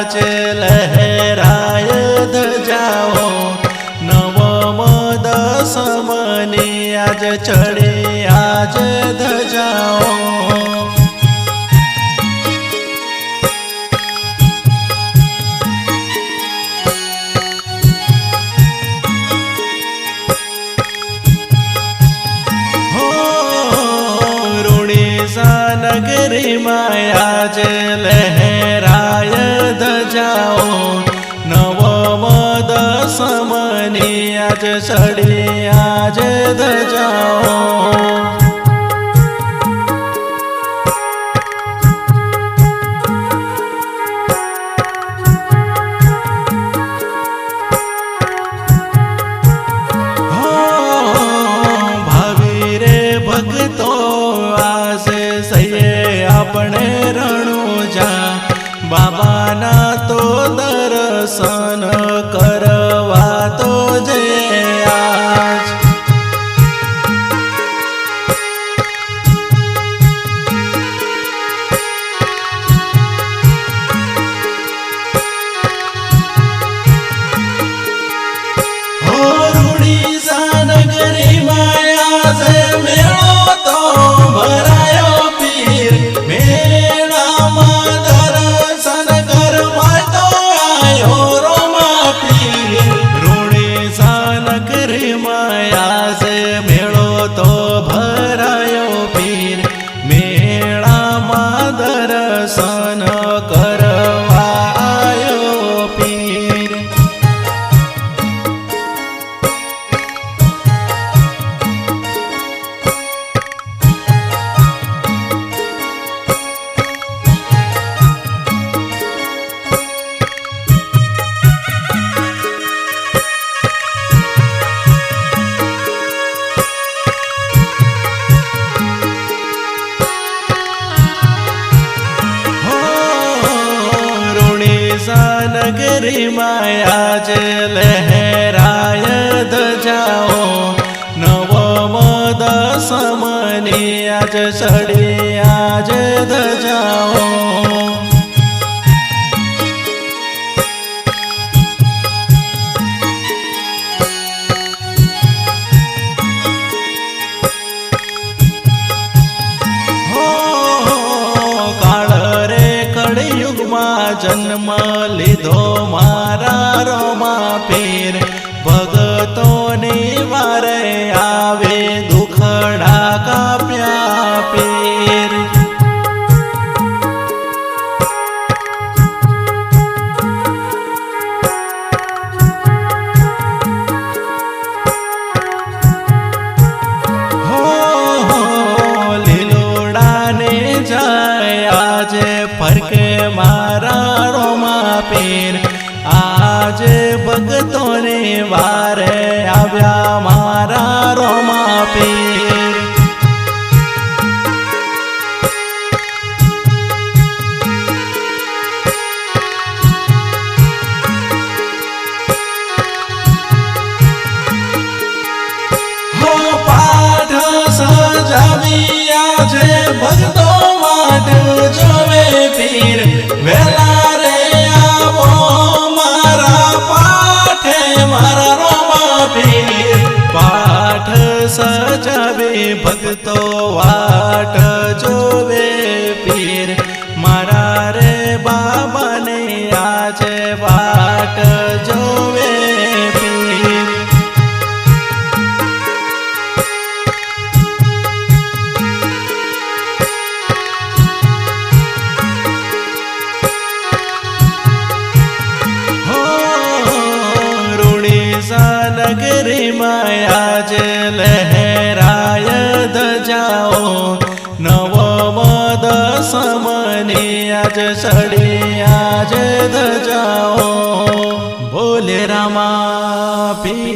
આજ લહેરાય ધજાઓ. નવમ દસમની આજ ચડે આજ ધજાઓ. નગરી માયા જ લહેરાય દસમની આજ સડી આજ ધજાઓ. ભક્તો આશે સૈયે सा રૂણીસા નગરી માયા જે લહેરાય ધજાઓ નવમ દસમની આજ સડી જન્મ લીધો મારા રોમા પીર. ભગતોને વારે આવે દુખડા કાપ્યા પીર. લીલોડાને જાય આજે ફરકે રોમા પીર આજે ભગતોને વારે આવ્યા ભક્તો વાટ જોવે પીર. મારા રે બાબાને આજે વાટ જોવે પીર. હો રૂણીસા નગરી માયા જે લહેરાય ધજાઓ